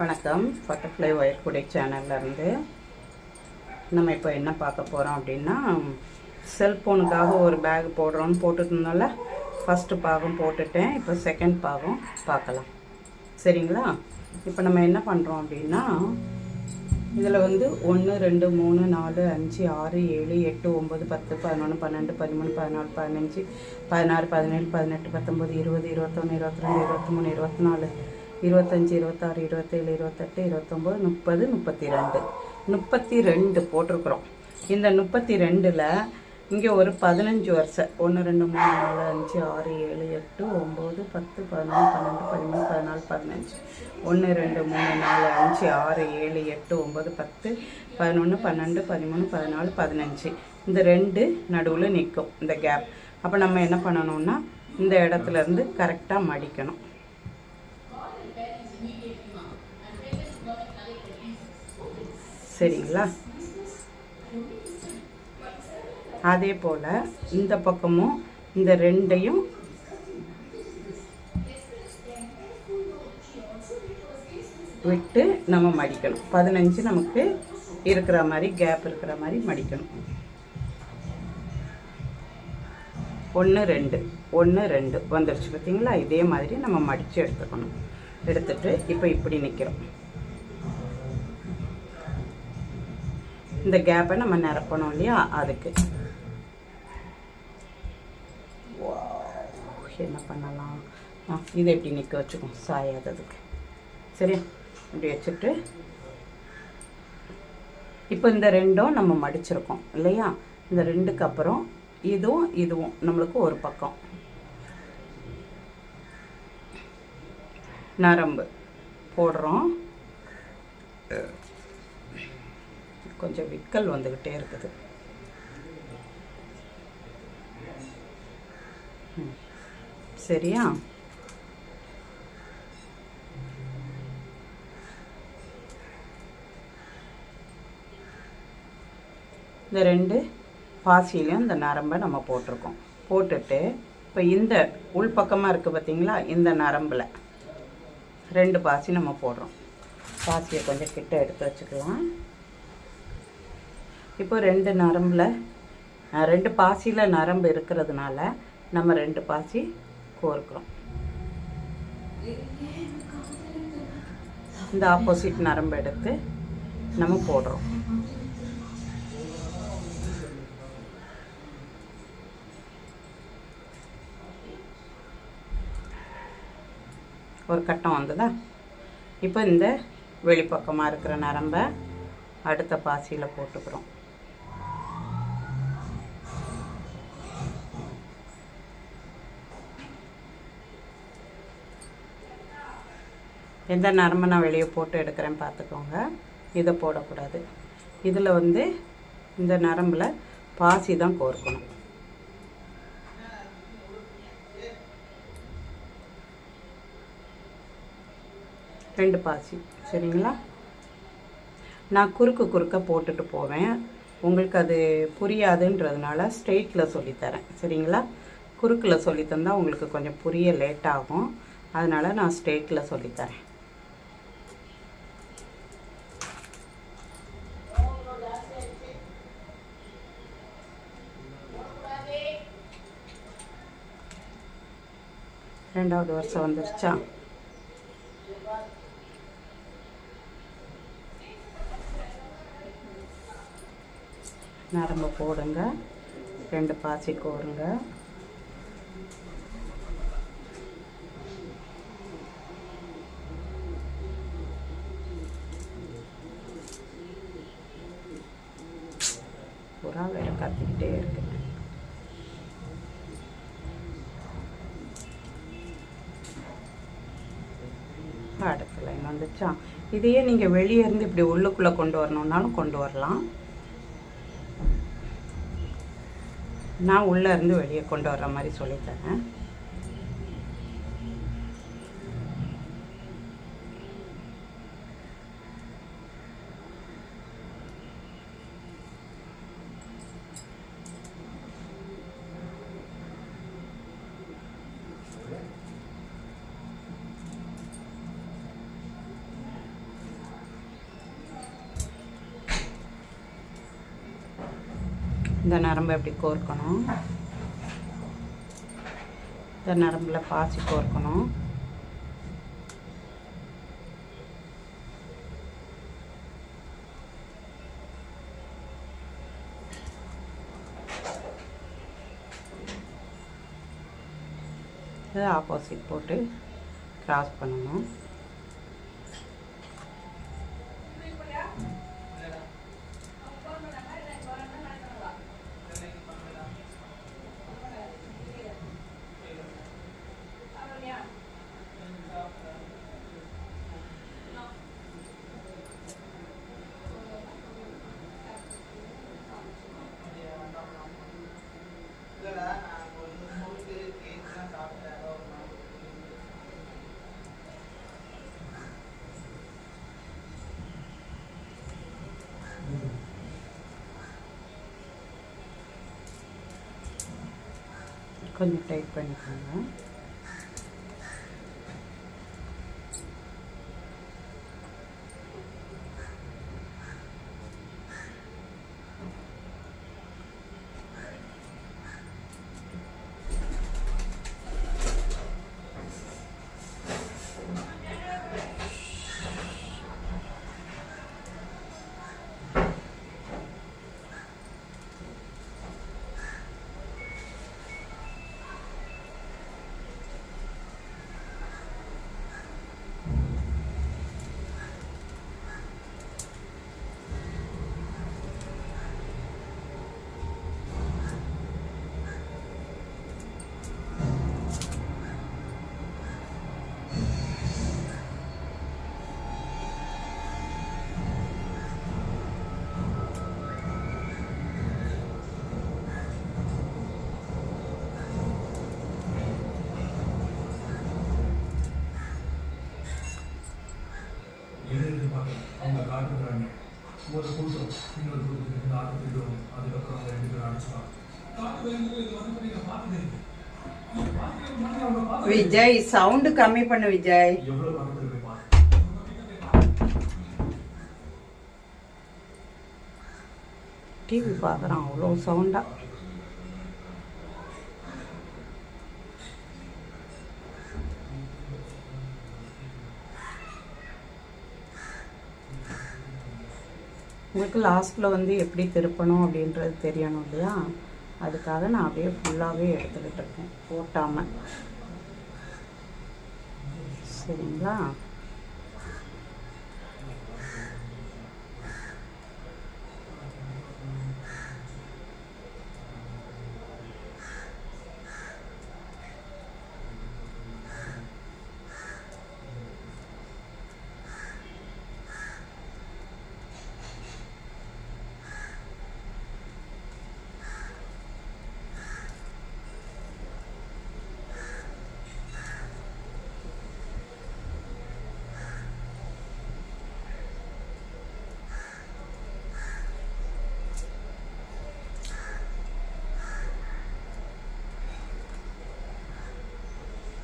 வணக்கம். Butterfly wire குடை சேனல்லேருந்து நம்ம இப்போ என்ன பார்க்க போகிறோம் அப்படின்னா செல்ஃபோனுக்காக ஒரு பேக் போடுறோன்னு போட்டுருந்தோம்ல ஃபஸ்ட்டு பாகம் போட்டுட்டேன். இப்போ செகண்ட் பாகம் பார்க்கலாம். சரிங்களா? இப்போ நம்ம என்ன பண்ணுறோம் அப்படின்னா இதில் வந்து ஒன்று ரெண்டு மூணு நாலு அஞ்சு ஆறு ஏழு எட்டு ஒம்பது பத்து பதினொன்று பன்னெண்டு பதிமூணு பதினாலு பதினஞ்சு பதினாறு பதினேழு பதினெட்டு பத்தொம்பது இருபது இருபத்தொன்று இருபத்தி ரெண்டு இருபத்தி மூணு இருபத்தி நாலு இருபத்தஞ்சி இருபத்தாறு இருபத்தேழு இருபத்தெட்டு இருபத்தொம்போது முப்பது முப்பத்தி ரெண்டு முப்பத்தி ரெண்டு போட்டிருக்குறோம். இந்த முப்பத்தி ரெண்டில் இங்கே ஒரு பதினஞ்சு வருஷம் ஒன்று ரெண்டு மூணு நாலு அஞ்சு ஆறு ஏழு எட்டு ஒம்பது பத்து பதினொன்று பன்னெண்டு பதிமூணு பதினாலு பதினஞ்சு. ஒன்று ரெண்டு மூணு நாலு அஞ்சு ஆறு ஏழு எட்டு ஒம்பது பத்து பதினொன்று பன்னெண்டு பதிமூணு பதினாலு பதினஞ்சு. இந்த ரெண்டு நடுவில் நிற்கும் இந்த கேப் அப்போ நம்ம என்ன பண்ணணும்னா இந்த இடத்துல இருந்து கரெக்டாக மடிக்கணும். சரிங்களா? அதே போல் இந்த பக்கமும் இந்த ரெண்டையும் விட்டு நம்ம மடிக்கணும். பதினஞ்சு நமக்கு இருக்கிற மாதிரி கேப் இருக்கிற மாதிரி மடிக்கணும். ஒன்று ரெண்டு. ஒன்று ரெண்டு. வந்துடுச்சு பார்த்தீங்களா இதே மாதிரி நம்ம மடித்து எடுத்துக்கணும். எடுத்துகிட்டு இப்போ இப்படி நிற்கிறோம் இந்த கேப்பை நம்ம நிரப்பணும் இல்லையா? அதுக்கு. என்ன பண்ணலாம்? இதை இப்படி நிற்க வச்சுக்கோம். சாயாததுக்கு சரியா இப்படி வச்சுட்டு. இப்போ இந்த ரெண்டும் நம்ம மடிச்சிருக்கோம் இல்லையா? இந்த ரெண்டுக்கு அப்புறம் இதுவும் இதுவும் நம்மளுக்கு ஒரு பக்கம். நரம்பு. போடுறோம். கொஞ்சம் விக்கல் வந்துக்கிட்டே இருக்குது. ம். சரியா? இந்த ரெண்டு பாசியிலையும் இந்த நரம்பை நம்ம போட்டிருக்கோம். போட்டுட்டு இப்போ இந்த உள்பக்கமாக இருக்குது பார்த்தீங்களா இந்த நரம்பில் ரெண்டு பாசி நம்ம போடுறோம். பாசியை கொஞ்சம் கிட்ட எடுத்து வச்சுக்கலாம். இப்போ ரெண்டு நரம்பில் ரெண்டு பாசியில் நரம்பு இருக்கிறதுனால நம்ம ரெண்டு பாசி கோர்க்குறோம். இந்த ஆப்போசிட் நரம்பு எடுத்து நம்ம போடுறோம். ஒரு கட்டம் வந்ததா? இப்போ இந்த வெளிப்பக்கமாக இருக்கிற நரம்பை அடுத்த பாசியில் போட்டுக்கிறோம். எந்த நரம்பு நான் வெளியே போட்டு எடுக்கிறேன் பார்த்துக்கோங்க. இதை போடக்கூடாது. இதில் வந்து இந்த நரம்பில் பாசி தான் கோர்க்கணும். ரெண்டு பாசி சரிங்களா? நான் குறுக்கு குறுக்க போட்டுட்டு போவேன். உங்களுக்கு அது புரியாதுன்றதுனால ஸ்ட்ரெயிட்டில் சொல்லித்தரேன் சரிங்களா? குறுக்கில் சொல்லித்தந்தால் உங்களுக்கு கொஞ்சம் புரிய லேட்டாகும். அதனால் நான் ஸ்ட்ரெயிட்டில் சொல்லித்தரேன். ரெண்டாவது வருஷம் வந்துருச்சா? நரம்பு போடுங்க ரெண்டு பாசி கோருங்க புறா வேற கத்திக்கிட்டே இருக்கு அடுத்த லைன் வந்துச்சா? இதையே நீங்கள் வெளியே இருந்து இப்படி உள்ளுக்குள்ளே கொண்டு வரணுன்னாலும் கொண்டு வரலாம். நான் உள்ளே இருந்து வெளியே கொண்டு வர்ற மாதிரி சொல்லித்தரேன். இந்த நரம்பு எப்படி கோர்க்கணும்? இந்த நரம்பில் பாசி கோர்க்கணும். இது ஆப்போசிட் போட்டு கிராஸ் பண்ணணும். கொஞ்சம் டைட் பண்ணிக்கோங்க. விஜய் சவுண்டு கம்மி பண்ணு விஜய். டிவி பார்க்குறான் அவ்வளோ சவுண்டாக உங்களுக்கு லாஸ்ட்டில் வந்து எப்படி திருப்பணும் அப்படின்றது தெரியணும் இல்லையா? அதுக்காக நான் அப்படியே ஃபுல்லாகவே எடுத்துக்கிட்டு இருக்கேன் போட்டாமல் சரிங்களா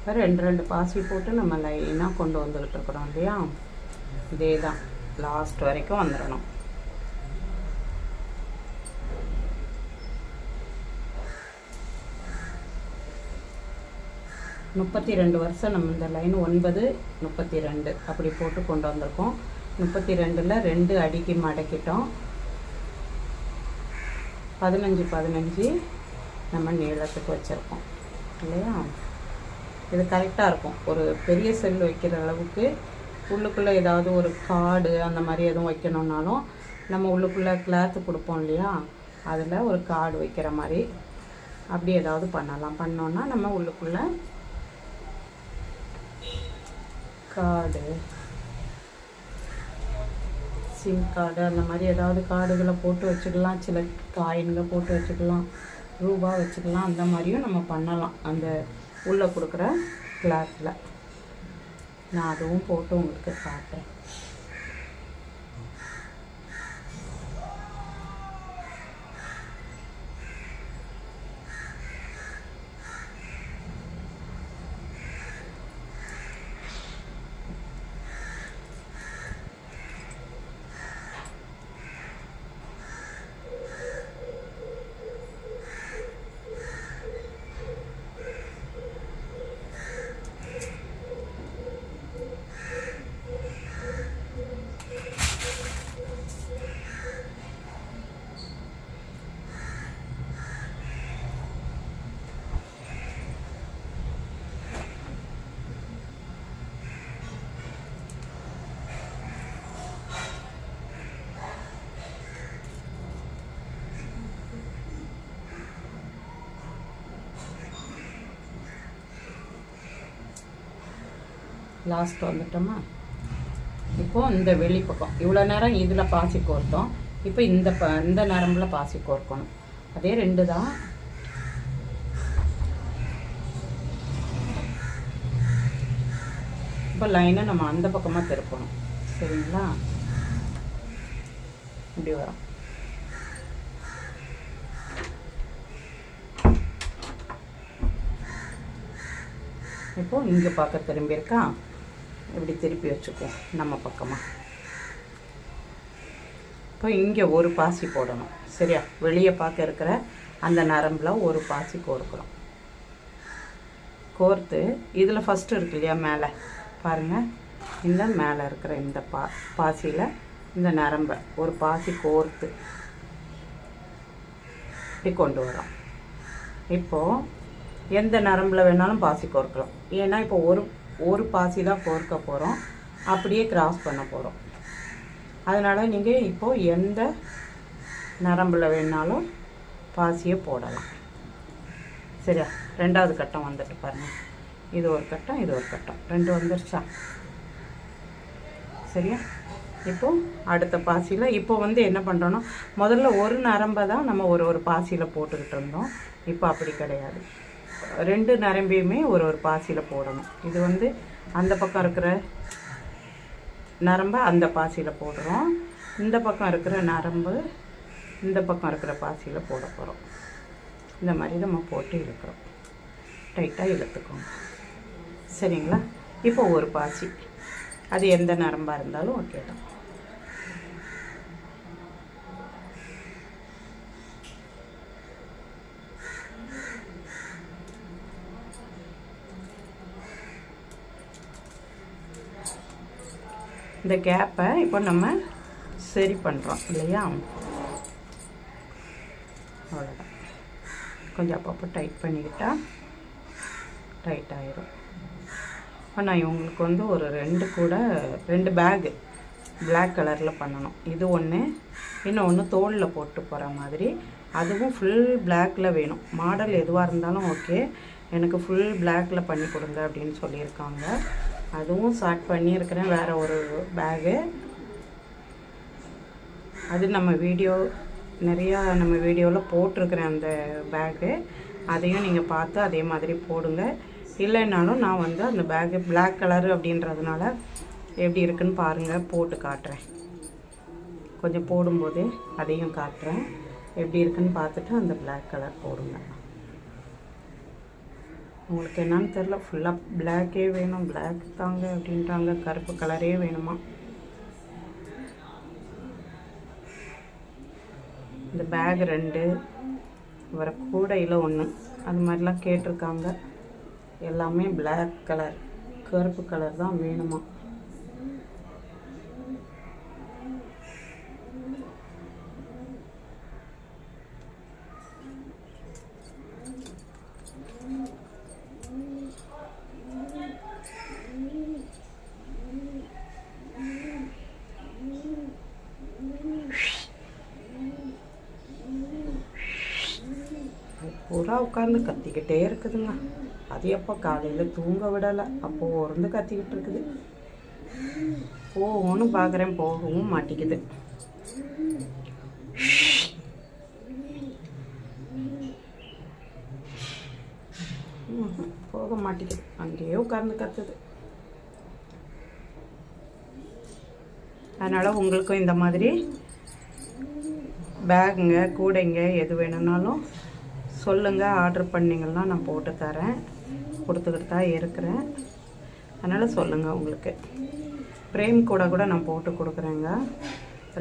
இப்போ ரெண்டு ரெண்டு பாசி போட்டு நம்ம லைனாக கொண்டு வந்துக்கிட்டு இருக்கிறோம் இல்லையா? இதே தான் லாஸ்ட் வரைக்கும் வந்துடணும். முப்பத்தி ரெண்டு வருஷம் நம்ம இந்த லைன் ஒன்பது முப்பத்தி ரெண்டு அப்படி போட்டு கொண்டு வந்திருக்கோம். முப்பத்தி ரெண்டில் ரெண்டு அடிக்கு மடக்கிட்டோம். பதினஞ்சு பதினஞ்சு நம்ம நீளத்துக்கு வச்சுருக்கோம். இல்லையா? இது கரெக்டாக இருக்கும். ஒரு பெரிய செல் வைக்கிற அளவுக்கு உள்ளுக்குள்ளே ஏதாவது ஒரு கார்டு அந்த மாதிரி எதுவும் வைக்கணுன்னாலும் நம்ம உள்ளுக்குள்ளே கிளாத்து கொடுப்போம் இல்லையா? அதில் ஒரு கார்டு வைக்கிற மாதிரி அப்படி ஏதாவது பண்ணலாம். பண்ணோன்னா நம்ம உள்ளுக்குள்ளே கார்டு சிம் கார்டு அந்த மாதிரி ஏதாவது கார்டுகளை போட்டு வச்சுக்கலாம். சில காயின்களை போட்டு வச்சுக்கலாம். ரூபா வச்சுக்கலாம். அந்த மாதிரியும் நம்ம பண்ணலாம். அந்த உள்ளே கொடுக்குற கிளாஸில் நான் அதுவும் போட்டு உங்களுக்கு காட்டுறேன். லாஸ்ட் வந்துட்டோமா? இப்போ இந்த வெளிப்பக்கம். இவ்வளோ நேரம் இதில் பாசி கோர்த்தோம். இப்போ இந்த ப இந்த நரம்பில் பாசி கோர்க்கணும். அதே ரெண்டு தான். இப்போ லைனை நம்ம அந்த பக்கமாக திருப்பணும். சரிங்களா? இப்படி வரும். இப்போ இங்கே பார்க்க திரும்பியிருக்கா? இப்படி திருப்பி வச்சுக்குவோம் நம்ம பக்கமாக இப்போ இங்கே ஒரு பாசி போடணும். சரியா? வெளியே பார்க்க இருக்கிற அந்த நரம்பில் ஒரு பாசி கோர்க்குறோம். கோர்த்து இதில் ஃபஸ்ட்டு இருக்கு இல்லையா மேலே? பாருங்கள் இந்த மேலே இருக்கிற இந்த பா பாசியில் இந்த நரம்பை ஒரு பாசி கோர்த்து இப்படி கொண்டு வரோம். இப்போது எந்த நரம்பில் வேணாலும் பாசி கோர்க்கலாம் ஏன்னா இப்போ ஒரு ஒரு பாசி தான் கோர்க்க போகிறோம் அப்படியே கிராஸ் பண்ண போகிறோம் அதனால் நீங்கள் இப்போது எந்த நரம்பில் வேணாலும் பாசியை போடலாம். சரியா? ரெண்டாவது கட்டம் வந்துட்டு பாருங்கள் இது ஒரு கட்டம் இது ஒரு கட்டம். ரெண்டு வந்துருச்சா? சரியா? இப்போது அடுத்த பாசியில் இப்போ வந்து என்ன பண்ணுறோன்னா முதல்ல ஒரு நரம்பை தான் நம்ம ஒரு ஒரு பாசியில் போட்டுக்கிட்டு இருந்தோம். இப்போ அப்படி கிடையாது. ரெண்டு நரம்பையுமே ஒரு ஒரு பாசியில் போடணும். இது வந்து அந்த பக்கம் இருக்கிற நரம்பை அந்த பாசியில் போடுறோம். இந்த பக்கம் இருக்கிற நரம்பு இந்த பக்கம் இருக்கிற பாசியில் போட போகிறோம் இந்த மாதிரி நம்ம போட்டு இழுக்கிறோம். டைட்டாக இழுத்துக்கோங்க. சரிங்களா? இப்போ ஒரு பாசி. அது எந்த நரம்பாக இருந்தாலும் ஓகே தான். இந்த கேப்பை இப்போ நம்ம சரி பண்ணுறோம் இல்லையா? அவ்வளோதான் கொஞ்சம் அப்பப்போ டைட் பண்ணிக்கிட்டால் டைட் ஆயிரும். இப்போ நான் இவங்களுக்கு வந்து ஒரு ரெண்டு கூட ரெண்டு பேகு பிளாக் கலரில் பண்ணணும். இது ஒன்று இன்னொன்று தோலில் போட்டு போகிற மாதிரி. அதுவும் ஃபுல் பிளாக்கில் வேணும். மாடல் எதுவாக இருந்தாலும் ஓகே எனக்கு ஃபுல் பிளாக்கில் பண்ணி கொடுங்க அப்படின்னு சொல்லியிருக்காங்க. அதுவும் ஷார்ட் பண்ணியிருக்கிறேன் வேறு ஒரு பேகு அது நம்ம வீடியோ நிறையா நம்ம வீடியோவில் போட்டிருக்கிறேன் அந்த பேகு அதையும் நீங்கள் பார்த்து அதே மாதிரி போடுங்க. இல்லைன்னாலும் நான் வந்து அந்த பேகு பிளாக் கலரு அப்படின்றதுனால எப்படி இருக்குன்னு பாருங்கள் போட்டு காட்டுறேன். கொஞ்சம் போடும்போது அதையும் காட்டுறேன். எப்படி இருக்குன்னு பார்த்துட்டு அந்த பிளாக் கலர் போடுங்க. உங்களுக்கு என்னன்னு தெரில ஃபுல்லாக பிளாக்கே வேணும். பிளாக் தாங்க அப்படின்றாங்க. கருப்பு கலரே வேணுமா? இந்த பேக் ரெண்டு. வர கூடையில் ஒன்று அது மாதிரிலாம் கேட்டிருக்காங்க. எல்லாமே பிளாக் கலர் கருப்பு கலர் தான் வேணுமா? பூரா உட்காந்து கத்திக்கிட்டே இருக்குதுங்க. அது எப்போ காலையில் தூங்க விடலை? அப்போ இருந்து கத்திக்கிட்டு இருக்குது. போகும்னு பார்க்குறேன். போகவும் மாட்டிக்குது. போக மாட்டேங்குது அங்கேயே உட்கார்ந்து கத்துது. அதனால் உங்களுக்கும் இந்த மாதிரி பேகுங்க கூடைங்க எது வேணும்னாலும் சொல்லுங்கள் ஆர்டர் பண்ணிங்கன்னா நான் போட்டு தரேன். கொடுத்துக்கிட்டு தான் இருக்கிறேன். அதனால் சொல்லுங்கள் உங்களுக்கு. பிரேம் கூட கூட நான் போட்டு கொடுக்குறேங்க.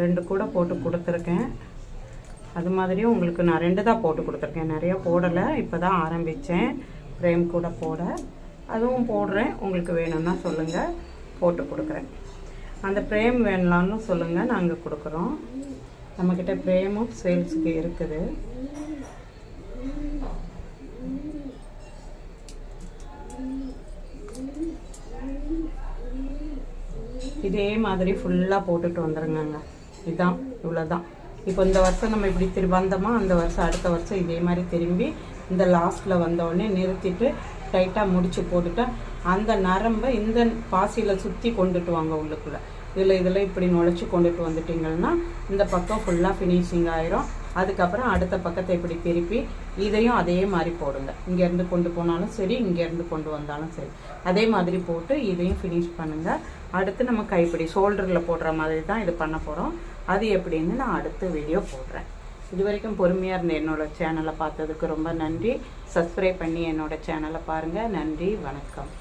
ரெண்டு கூட போட்டு கொடுத்துருக்கேன். அது மாதிரியும் உங்களுக்கு நான் ரெண்டு தான் போட்டு கொடுத்துருக்கேன். நிறையா போடலை இப்போ தான் ஆரம்பித்தேன் ஃப்ரேம் கூட போட. அதுவும் போடுறேன். உங்களுக்கு வேணும்னா சொல்லுங்கள் போட்டு கொடுக்குறேன். அந்த ஃப்ரேம் வேணலான்னு சொல்லுங்கள் நாங்கள் கொடுக்குறோம். நம்மக்கிட்ட ஃப்ரேமும் சேல்ஸுக்கு இருக்குது. இதே மாதிரி ஃபுல்லாக போட்டுட்டு வந்துருங்கங்க. இதுதான் இவ்வளோதான் இப்போ இந்த வருஷம் நம்ம இப்படி திரு வந்தோமா அந்த வருஷம் அடுத்த வருஷம் இதே மாதிரி திரும்பி இந்த லாஸ்ட்டில் வந்தோடனே நிறுத்திட்டு டைட்டாக முடித்து போட்டுட்டா அந்த நரம்பை இந்த பாசியில் சுற்றி கொண்டுட்டு வாங்க உள்ளுக்குள்ளே. இதில் இதில் இப்படி நுழைச்சி கொண்டுட்டு வந்துட்டிங்கன்னா இந்த பக்கம் ஃபுல்லாக ஃபினிஷிங் ஆயிரும். அதுக்கப்புறம் அடுத்த பக்கத்தை இப்படி திருப்பி இதையும் அதே மாதிரி போடுங்க. இங்கேருந்து கொண்டு போனாலும் சரி இங்கேருந்து கொண்டு வந்தாலும் சரி. அதே மாதிரி போட்டு இதையும் ஃபினிஷ் பண்ணுங்கள் அடுத்து நம்ம கைப்பிடி ஷோல்டரில் போடுற மாதிரி தான் இது பண்ண போகிறோம் அது எப்படின்னு நான் அடுத்த வீடியோ போடுறேன். இது வரைக்கும் பொறுமையாக இருந்த என்னோடய சேனலை பார்த்ததுக்கு ரொம்ப நன்றி. சப்ஸ்கிரைப் பண்ணி என்னோடய சேனலை பாருங்கள் நன்றி. வணக்கம்.